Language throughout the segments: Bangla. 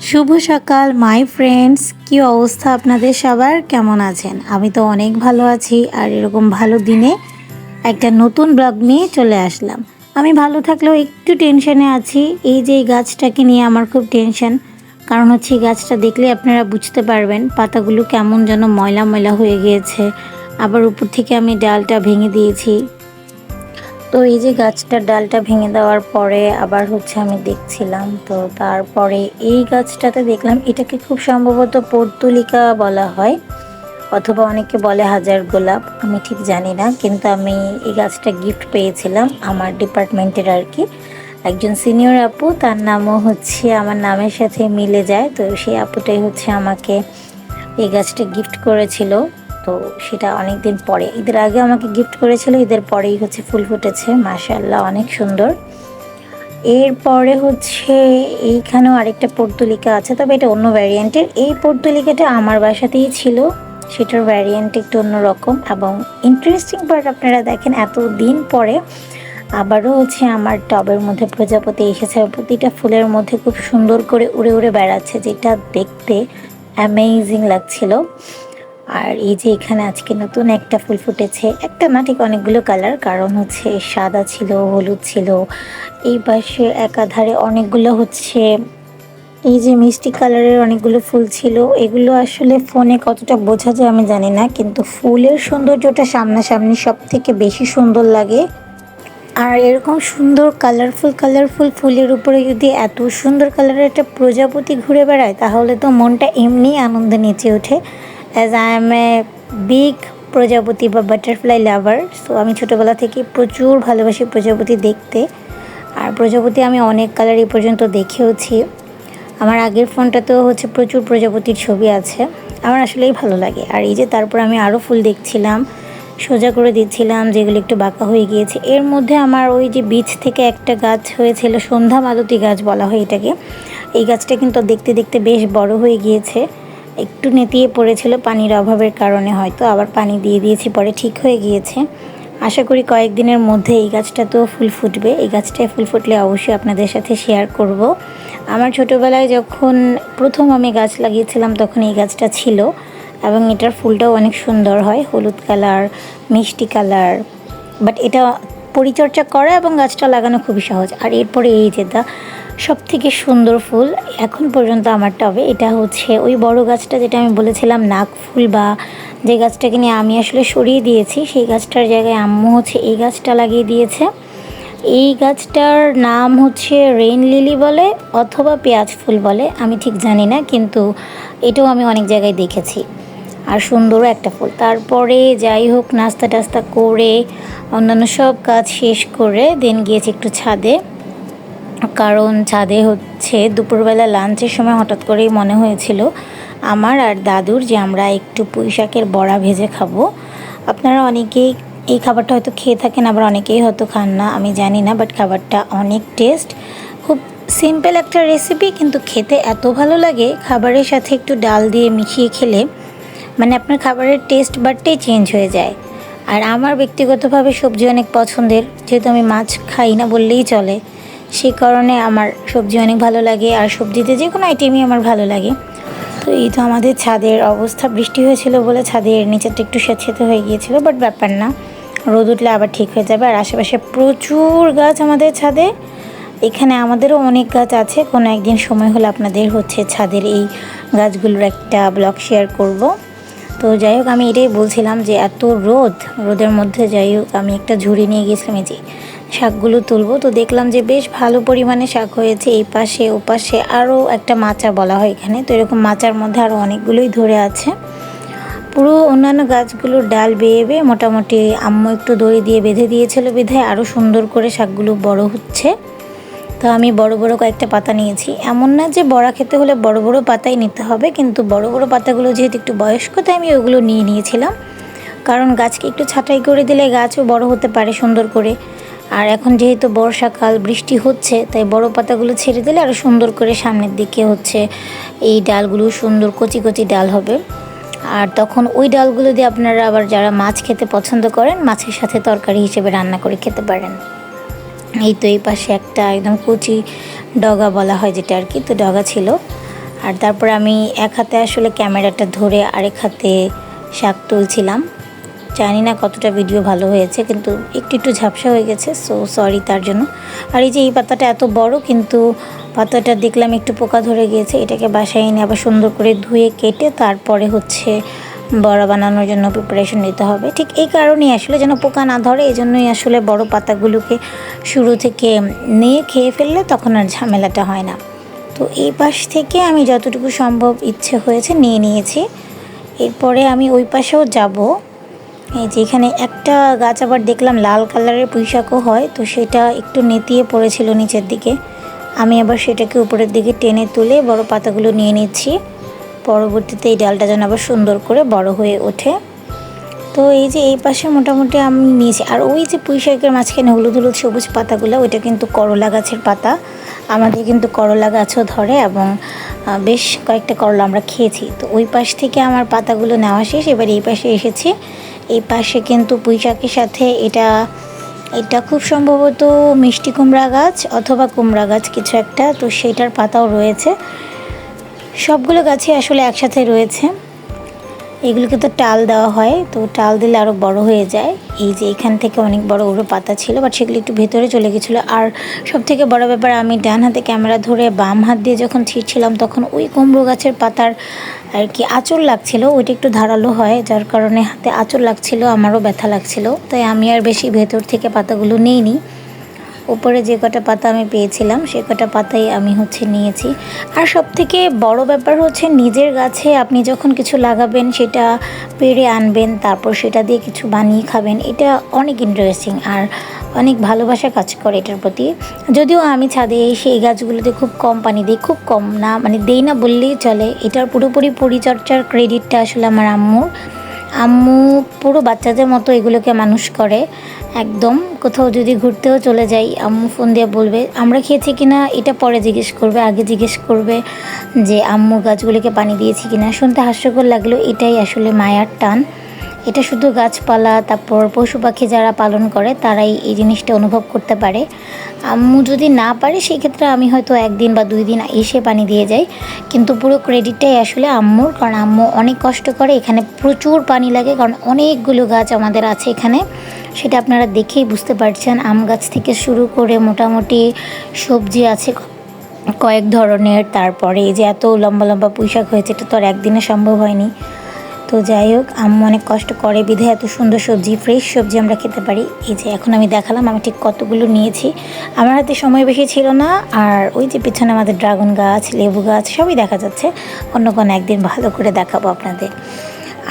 শুভ সকাল মাই ফ্রেন্ডস কি অবস্থা আপনাদের সবার? কেমন আছেন? আমি তো অনেক ভালো আছি, আর এরকম ভালো দিনে একটা নতুন ব্লগ নিয়ে চলে আসলাম। আমি ভালো থাকলেও একটু টেনশনে আছি। এই যে এই গাছটাকে নিয়ে আমার খুব টেনশন কারণ হচ্ছে এই গাছটা দেখলে আপনারা বুঝতে পারবেন পাতাগুলো কেমন যেন ময়লা ময়লা হয়ে গিয়েছে। আবার উপর থেকে আমি ডালটা ভেঙে দিয়েছি। তো এই যে গাছটার ডালটা ভেঙে দেওয়ার পরে আবার হচ্ছে আমি দেখছিলাম, তো তারপরে এই গাছটাতে দেখলাম এটাকে খুব সম্ভবত পর্তুলিকা বলা হয়, অথবা অনেকে বলে হাজার গোলাপ, আমি ঠিক জানি না, কিন্তু আমি এই গাছটা গিফট পেয়েছিলাম আমার ডিপার্টমেন্টের আর কি। একজন সিনিয়র আপু, তার নামও হচ্ছে, আমার নামের সাথে মিলে যায়, তো সেই আপুটাই হচ্ছে আমাকে এই গাছটা গিফট করেছিল। তো সেটা অনেক দিন পরে। ঈদের আগে আমাকে গিফট করেছিল, ঈদের পরেই হচ্ছে ফুল ফুটেছে। মাশাল্লাহ অনেক সুন্দর। এরপরে হচ্ছে এইখানেও আরেকটা পর্তুলিকা আছে, তবে এটা অন্য ভ্যারিয়েন্টের এই পর্তুলিকাটা আমার বাসাতেই ছিল। সেটার ভ্যারিয়েন্ট একটু অন্যরকম এবং ইন্টারেস্টিং পার্ট আপনারা দেখেন এত দিন পরে আবারও হচ্ছে আমার টবের মধ্যে প্রজাপতি এসেছে প্রতিটা ফুলের মধ্যে খুব সুন্দর করে উড়ে উড়ে বেড়াচ্ছে, যেটা দেখতে অ্যামেজিং লাগছিল। আর এই যে এখানে আজকে নতুন একটা ফুল ফুটেছে, একটা না ঠিক অনেকগুলো কালার, কারণ হচ্ছে সাদা ছিল, হলুদ ছিল, এই পাশে একাধারে অনেকগুলো হচ্ছে, এই যে মিষ্টি কালারের অনেকগুলো ফুল ছিল, এগুলো আসলে ফোনে কতটা বোঝা যায় আমি জানি না, কিন্তু ফুলের সৌন্দর্যটা সামনাসামনি সব থেকে বেশি সুন্দর লাগে। আর এরকম সুন্দর কালারফুল কালারফুল ফুলের উপরে যদি এত সুন্দর কালারের একটা প্রজাপতি ঘুরে বেড়ায়, তাহলে তো মনটা এমনি আনন্দে নেচে ওঠে। As I am a big প্রজাপতি বা বাটারফ্লাই লাভার সো আমি ছোটোবেলা থেকে প্রচুর ভালোবাসি প্রজাপতি দেখতে। আর প্রজাপতি আমি অনেক কালারই পর্যন্ত দেখেওছি। আমার আগের ফোনটাতেও হচ্ছে প্রচুর প্রজাপতির ছবি আছে। আমার আসলেই ভালো লাগে। আর এই যে তারপর আমি আরও ফুল দেখছিলাম, সোজা করে দিচ্ছিলাম, যেগুলো একটু বাঁকা হয়ে গিয়েছে। এর মধ্যে আমার ওই যে বীজ থেকে একটা গাছ হয়েছিল, সন্ধ্যা মালতী গাছ বলা হয় এটাকে। এই গাছটা কিন্তু দেখতে দেখতে বেশ বড় হয়ে গিয়েছে। একটু নেতিয়ে পড়েছিল পানির অভাবের কারণে হয়তো, আবার পানি দিয়ে দিয়েছি, পরে ঠিক হয়ে গিয়েছে। আশা করি কয়েকদিনের মধ্যে এই গাছটা তো ফুল ফুটবে। এই গাছটায় ফুল ফুটলে অবশ্যই আপনাদের সাথে শেয়ার করব। আমার ছোটোবেলায় যখন প্রথম আমি গাছ লাগিয়েছিলাম, তখন এই গাছটা ছিল এবং এটার ফুলটাও অনেক সুন্দর হয়, হলুদ কালার, মিষ্টি কালার। বাট এটা পরিচর্যা করা এবং গাছটা লাগানো খুবই সহজ। আর এরপরে এই যে যেটা সব থেকে সুন্দর ফুল এখন পর্যন্ত আমার টবে, এটা হচ্ছে ওই বড় গাছটা যেটা আমি বলেছিলাম, নাক ফুল বা যে গাছটাকে নিয়ে আমি আসলে সরিয়ে দিয়েছি, সেই গাছটার জায়গায় আম্মু হচ্ছে এই গাছটা লাগিয়ে দিয়েছে। এই গাছটার নাম হচ্ছে রেইন লিলি বলে অথবা পেঁয়াজ ফুল বলে, আমি ঠিক জানি না, কিন্তু এটাও আমি অনেক জায়গায় দেখেছি। আর সুন্দরও একটা ফুল। তারপরে যাই হোক, নাস্তা টাস্তা করে অন্যান্য সব কাজ শেষ করে, দেন গিয়েছি একটু ছাদে। কারণ ছাদে হচ্ছে দুপুরবেলা লাঞ্চের সময় হঠাৎ করেই মনে হয়েছিল, আমার আর দাদুর যে আমরা একটু পুঁই শাকের বড়া ভেজে খাব। আপনারা অনেকেই এই খাবারটা হয়তো খেয়ে থাকেন, আবার অনেকেই হয়তো খান না, আমি জানি না বাট খাবারটা অনেক টেস্ট খুব সিম্পল একটা রেসিপি কিন্তু খেতে এত ভালো লাগে, খাবারের সাথে একটু ডাল দিয়ে মিশিয়ে খেলে মানে আপনার খাবারের টেস্ট বারটাই চেঞ্জ হয়ে যায়। আর আমার ব্যক্তিগতভাবে সবজি অনেক পছন্দের, যেহেতু আমি মাছ খাই না বললেই চলে। সেই কারণে আমার সবজি অনেক ভালো লাগে আর সবজিতে যে কোনো আইটেমই আমার ভালো লাগে। তো এই তো আমাদের ছাদের অবস্থা। বৃষ্টি হয়েছিল বলে ছাদের নিচেরটা একটু স্বেচ্ছেতে হয়ে গিয়েছিল বাট ব্যাপার না। রোদ উঠলে আবার ঠিক হয়ে যাবে। আর আশেপাশে প্রচুর গাছ আমাদের ছাদে। এখানে আমাদেরও অনেক গাছ আছে। কোনো একদিন সময় হলে আপনাদের হচ্ছে ছাদের এই গাছগুলোর একটা ব্লগ শেয়ার করব। তো যাই হোক, আমি এটাই বলছিলাম যে এত রোদ, রোদের মধ্যে যাই হোক, আমি একটা ঝুড়ি নিয়ে গেছিলাম এই যে শাকগুলো তুলবো। তো দেখলাম যে বেশ ভালো পরিমাণে শাক হয়েছে। এই পাশে, ও পাশে আরও একটা মাচা বলা হয় এখানে। তো এরকম মাচার মধ্যে আরও অনেকগুলোই ধরে আছে। পুরো অন্যান্য গাছগুলোর ডাল বেয়ে বেয়ে মোটামুটি আম্মু একটু দড়ি দিয়ে বেঁধে দিয়েছিল বিধায় আরও সুন্দর করে শাকগুলো বড় হচ্ছে। তো আমি বড় বড় কয়েকটা পাতা নিয়েছি। এমন না যে বড়া খেতে হলে বড় বড় পাতাই নিতে হবে, কিন্তু বড় বড় পাতাগুলো যেহেতু একটু বয়স্ক, তাই আমি ওগুলো নিয়ে নিয়েছিলাম। কারণ গাছকে একটু ছাঁটাই করে দিলে গাছও বড় হতে পারে সুন্দর করে। আর এখন যেহেতু বর্ষাকাল, বৃষ্টি হচ্ছে, তাই বড় পাতাগুলো ছেড়ে দিলে আরও সুন্দর করে সামনের দিকে হচ্ছে এই ডালগুলো সুন্দর কচি কচি ডাল হবে। আর তখন ওই ডালগুলো দিয়ে আপনারা আবার যারা মাছ খেতে পছন্দ করেন, মাছের সাথে তরকারি হিসেবে রান্না করে খেতে পারেন। এই তো এই পাশে একটা একদম কচি ডগা বলা হয় যেটা আর কি, তো ডগা ছিল। আর তারপর আমি এক হাতে আসলে ক্যামেরাটা ধরে আরেক হাতে শাক তুলছিলাম। জানি না কতটা ভিডিও ভালো হয়েছে, কিন্তু একটু একটু ঝাপসা হয়ে গেছে সো সরি তার জন্য। আর এই যে এই পাতাটা এত বড়, কিন্তু পাতাটা দেখলাম একটু পোকা ধরে গিয়েছে, এটাকে বাসায় এনে আবার সুন্দর করে ধুয়ে কেটে তারপরে হচ্ছে বড়া বানানোর জন্য প্রিপারেশন নিতে হবে। ঠিক এই কারণেই আসলে যেন পোকা না ধরে এই জন্যই আসলে বড় পাতাগুলোকে শুরু থেকে নিয়ে খেয়ে ফেললে তখন আর ঝামেলাটা হয় না। তো এই পাশ থেকে আমি যতটুকু সম্ভব ইচ্ছে হয়েছে নিয়ে নিয়েছি। এরপরে আমি ওই পাশেও যাব। এই যে এখানে একটা গাছ আবার দেখলাম লাল কালারের পুঁইশাকও হয়, তো সেটা একটু নেতিয়ে পড়েছিল নিচের দিকে। আমি আবার সেটাকে উপরের দিকে টেনে তুলে বড় পাতাগুলো নিয়ে নিচ্ছি। পরবর্তীতে এই ডালটা যেন আবার সুন্দর করে বড় হয়ে ওঠে। তো এই যে এই পাশে মোটামুটি আমি নিয়েছি। আর ওই যে পুঁই শাকের মাঝখানে হলুদ হলুদ সবুজ পাতাগুলো, ওইটা কিন্তু করলা গাছের পাতা। আমাদের কিন্তু করলা গাছও ধরে এবং বেশ কয়েকটা করলা আমরা খেয়েছি। তো ওই পাশ থেকে আমার পাতাগুলো নেওয়া শেষ। এবার এই পাশে এসেছি। এই পাশে কিন্তু পুঁই শাকের সাথে এটা এটা খুব সম্ভবত মিষ্টি কুমড়া গাছ অথবা কুমড়া গাছ কিছু একটা, তো সেটার পাতাও রয়েছে। সবগুলো গাছই আসলে একসাথে রয়েছে। এগুলোকে তো টাল দেওয়া হয়, তো টাল দিলে আরও বড় হয়ে যায়। এই যে এখান থেকে অনেক বড় বড় পাতা ছিল, বাট সেগুলো একটু ভেতরে চলে গেছিল। আর সব থেকে বড় ব্যাপার, আমি ডান হাতে ক্যামেরা ধরে বাম হাত দিয়ে যখন ছিঁড়ছিলাম তখন ওই কুমড়ো গাছের পাতার আর কি আঁচড় লাগছিল, ওইটা একটু ধারালো হয়, যার কারণে হাতে আঁচড় লাগছিল, আমারও ব্যথা লাগছিল। তাই আমি আর বেশি ভেতর থেকে পাতাগুলো নিইনি। উপরে যে কটা পাতা আমি পেয়েছিলাম, সে কটা পাতাই আমি হচ্ছে নিয়েছি। আর সব থেকে বড় ব্যাপার হচ্ছে, নিজের গাছে আপনি যখন কিছু লাগাবেন, সেটা পেরে আনবেন, তারপর সেটা দিয়ে কিছু বানিয়ে খাবেন, এটা অনেক ইন্টারেস্টিং আর অনেক ভালোবাসা কাজ করে এটার প্রতি। যদিও আমি ছাদে এসে এই গাছগুলোতে খুব কম পানি দিই, খুব কম না মানে দেই না বললেই চলে। এটার পুরোপুরি পরিচর্যার ক্রেডিটটা আসলে আমার আম্মুর। আম্মু পুরো বাচ্চাদের মতো এগুলোকে মানুষ করে, একদম। কোথাও যদি ঘুরতেও চলে যাই, আম্মু ফোন দিয়ে বলবে, আমরা খেয়েছি কিনা? এটা পরে জিজ্ঞেস করবে, আগে জিজ্ঞেস করবে যে, আম্মু গাছগুলিকে পানি দিয়েছি কিনা? শুনতে হাস্যকর লাগল, এটাই আসলে মায়ার টান। এটা শুধু গাছপালা, তারপর পশু পাখি যারা পালন করে, তারাই এই জিনিসটা অনুভব করতে পারে। আম্মু যদি না পারে সেই ক্ষেত্রে আমি হয়তো একদিন বা দুই দিন এসে পানি দিয়ে যাই। কিন্তু পুরো ক্রেডিটটাই আসলে আম্মুর, কারণ আম্মু অনেক কষ্ট করে এখানে প্রচুর পানি লাগে, কারণ অনেকগুলো গাছ আমাদের আছে এখানে। সেটা আপনারা দেখেই বুঝতে পারছেন। আম গাছ থেকে শুরু করে মোটামুটি সবজি আছে কয়েক ধরনের। তারপরে এই যে এত লম্বা লম্বা পুঁইশাক হয়েছে, এটা তো আর একদিনে সম্ভব হয়নি। তো যাই হোক, আম্মু অনেক কষ্ট করে বিধে এত সুন্দর সবজি ফ্রেশ সবজি আমরা খেতে পারি। এই যে এখন আমি দেখালাম, আমি ঠিক কতগুলো নিয়েছি। আমার হাতে সময় বেশি ছিল না, আর ওই যে পিছনে আমাদের ড্রাগন গাছ, লেবু গাছ, সবই দেখা যাচ্ছে। অন্য কোনো একদিন ভালো করে দেখাবো আপনাদের।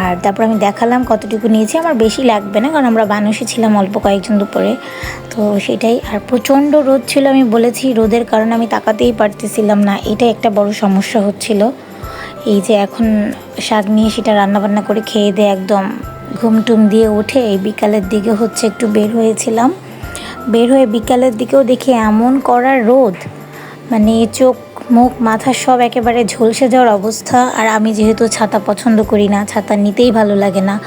আর তারপর আমি দেখালাম কতটুকু নিয়েছি, আমার বেশি লাগবে না, কারণ আমরা মানুষই ছিলাম অল্প কয়েকজন দুপুরে। তো সেটাই, আর প্রচণ্ড রোদ ছিল, আমি বলেছি, রোদের কারণে আমি তাকাতেই পারতেছিলাম না। এটা একটা বড় সমস্যা হচ্ছিল। এই যে এখন শাক নিয়ে সেটা রান্নাবান্না করে খেয়ে দিয়ে একদম ঘুম টুম দিয়ে উঠে এই বিকালের দিকে হচ্ছে একটু বের হয়েছিলাম। বের হয়ে বিকালের দিকেও দেখি এমন করার রোদ মানে চোখ, মুখ, মাথা সব একেবারে ঝলসে যাওয়ার অবস্থা আর আমি যেহেতু ছাতা পছন্দ করি না, ছাতা নিতেই ভালো লাগে না,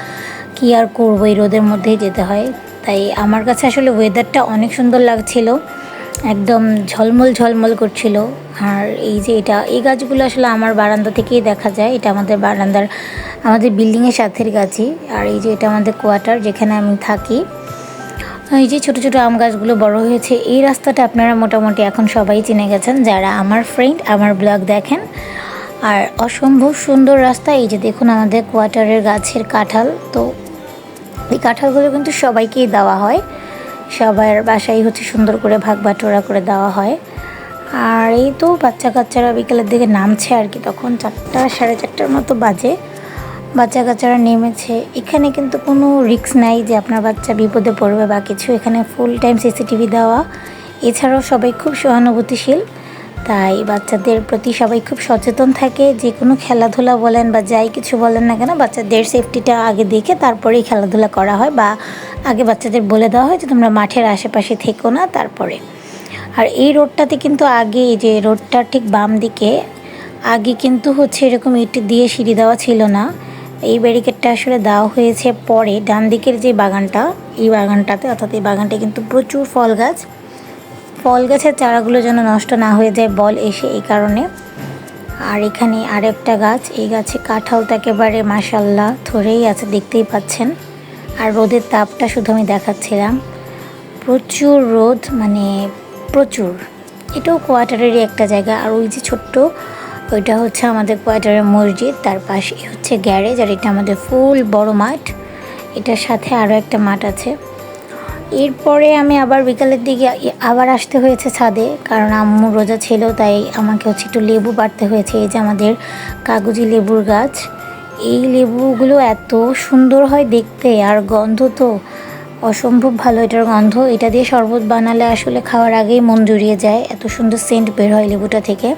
কি আর করব এই রোদের মধ্যেই যেতে হয়। তাই আমার কাছে আসলে ওয়েদারটা অনেক সুন্দর লাগছিল। একদম ঝলমল ঝলমল করছিল। আর এই যে এটা, এই গাছগুলো আসলে আমার বারান্দা থেকেই দেখা যায়। এটা আমাদের বারান্দার, আমাদের বিল্ডিংয়ের সাথের গাছই। আর এই যে এটা আমাদের কোয়ার্টার যেখানে আমি থাকি। এই যে ছোট ছোট আম গাছগুলো বড় হয়েছে। এই রাস্তাটা আপনারা মোটামুটি এখন সবাই চিনে গেছেন, যারা আমার ফ্রেন্ড আমার ব্লগ দেখেন। আর অসম্ভব সুন্দর রাস্তা। এই যে দেখুন আমাদের কোয়ার্টারের গাছের কাঁঠাল। তো এই কাঁঠালগুলো কিন্তু সবাইকেই দেওয়া হয়। সবার বাসায় হচ্ছে সুন্দর করে ভাগ বাটোরা করে দেওয়া হয়। আর এই তো বাচ্চা কাচ্চারা বিকেলের দিকে নামছে আর কি, তখন চারটা সাড়ে চারটার মতো বাজে। বাচ্চা কাচ্চারা নেমেছে। এখানে কিন্তু কোনো রিস্ক নাই যে আপনার বাচ্চা বিপদে পড়বে বা কিছু। এখানে ফুল টাইম সিসিটিভি দেওয়া। এছাড়াও সবাই খুব সহানুভূতিশীল। তাই বাচ্চাদের প্রতি সবাই খুব সচেতন থাকে, যে কোনো খেলাধুলা বলেন বা যাই কিছু বলেন না কেন, বাচ্চাদের সেফটিটা আগে দেখে তারপরেই খেলাধুলা করা হয় বা আগে বাচ্চাদের বলে দেওয়া হয় যে তোমরা মাঠের আশেপাশে থেকো না তারপরে। আর এই রোডটাতে কিন্তু আগে যে রোডটার ঠিক বাম দিকে, আগে কিন্তু হচ্ছে এরকম ইট দিয়ে সিঁড়ি দেওয়া ছিল না। এই ব্যারিকেডটা আসলে দেওয়া হয়েছে পরে, ডান দিকের যে বাগানটা, এই বাগানটাতে, অর্থাৎ এই বাগানটা কিন্তু প্রচুর ফল গাছ। ফল গাছের চারাগুলো যেন নষ্ট না হয়ে যায় বল এসে এই কারণে। আর এখানে আরেকটা গাছ, এই গাছে কাঁঠালটা একেবারে মাসাল্লাহ ধরেই আছে, দেখতেই পাচ্ছেন। আর রোদের তাপটা শুধু আমি দেখাচ্ছিলাম। প্রচুর রোদ মানে প্রচুর। এটাও কোয়ার্টারেরই একটা জায়গা। আর ওই যে ছোট্ট, ওইটা হচ্ছে আমাদের কোয়ার্টারের মসজিদ। তার পাশে হচ্ছে গ্যারেজ, আর এটা আমাদের ফুল বড় মাঠ। এটার সাথে আরও একটা মাঠ আছে। এরপরে আমি আবার বিকালের দিকে আবার আসতে হয়েছে ছাদে, কারণ আম্মু রোজা ছিল, তাই আমাকে হচ্ছে একটু লেবু পাড়তে হয়েছে, এই যে আমাদের কাগজি লেবুর গাছ। এই লেবুগুলো এত সুন্দর হয় দেখতে, আর গন্ধ তো অসম্ভব ভালো এটার গন্ধ। এটা দিয়ে শরবত বানালে আসলে খাওয়ার আগেই মন জুড়িয়ে যায়, এত সুন্দর সেন্ট বের হয় লেবুটা থেকে।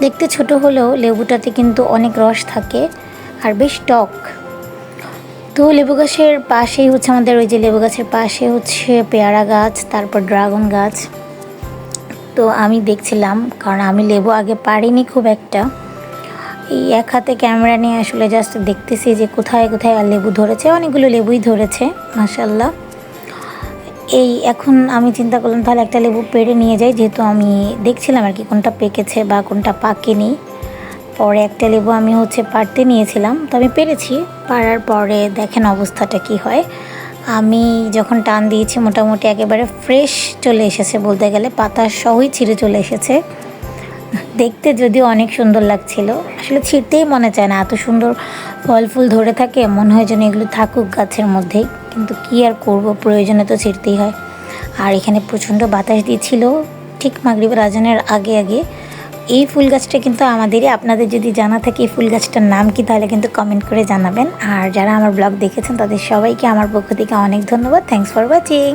দেখতে ছোট হলেও লেবুটাতে কিন্তু অনেক রস থাকে, আর বেশ টক। তো লেবু গাছের পাশেই হচ্ছে আমাদের ওই যে লেবু গাছের পাশে হচ্ছে পেয়ারা গাছ, তারপর ড্রাগন গাছ। তো আমি দেখছিলাম, কারণ আমি লেবু আগে পারিনি খুব একটা। এই এক হাতে ক্যামেরা নিয়ে আসলে জাস্ট দেখতেছি যে কোথায় কোথায় আর লেবু ধরেছে, অনেকগুলো লেবুই ধরেছে মাসাল্লাহ এই এখন আমি চিন্তা করলাম তাহলে একটা লেবু পেড়ে নিয়ে যাই, যেহেতু আমি দেখছিলাম আর কি কোনটা পেকেছে বা কোনটা পাকেনি। পরে একটা লেবু আমি হচ্ছে পারতে নিয়েছিলাম, তো আমি পেরেছি। পারার পরে দেখেন অবস্থাটা কি হয়। আমি যখন টান দিয়েছি, মোটামুটি একেবারে ফ্রেশ চলে এসেছে বলতে গেলে পাতা সহই ছিঁড়ে চলে এসেছে। দেখতে যদিও অনেক সুন্দর লাগছিল, আসলে ছিঁড়তেই মনে চায় না, এত সুন্দর ফল ফুল ধরে থাকে, মনে হয় যেন এগুলো থাকুক গাছের মধ্যেই, কিন্তু কি আর করব, প্রয়োজনে তো ছিঁড়তেই হয়। আর এখানে প্রচণ্ড বাতাস দিয়েছিল ঠিক মাগরিবের আজানের আগে আগে। এই ফুল গাছটা কিন্তু আমাদেরই। আপনাদের যদি জানা থাকে এই ফুল গাছটার নাম কি, তাহলে কিন্তু কমেন্ট করে জানাবেন। আর যারা আমার ব্লগ দেখেছেন, তাদের সবাইকে, আমার পক্ষ থেকে অনেক ধন্যবাদ। Thanks for watching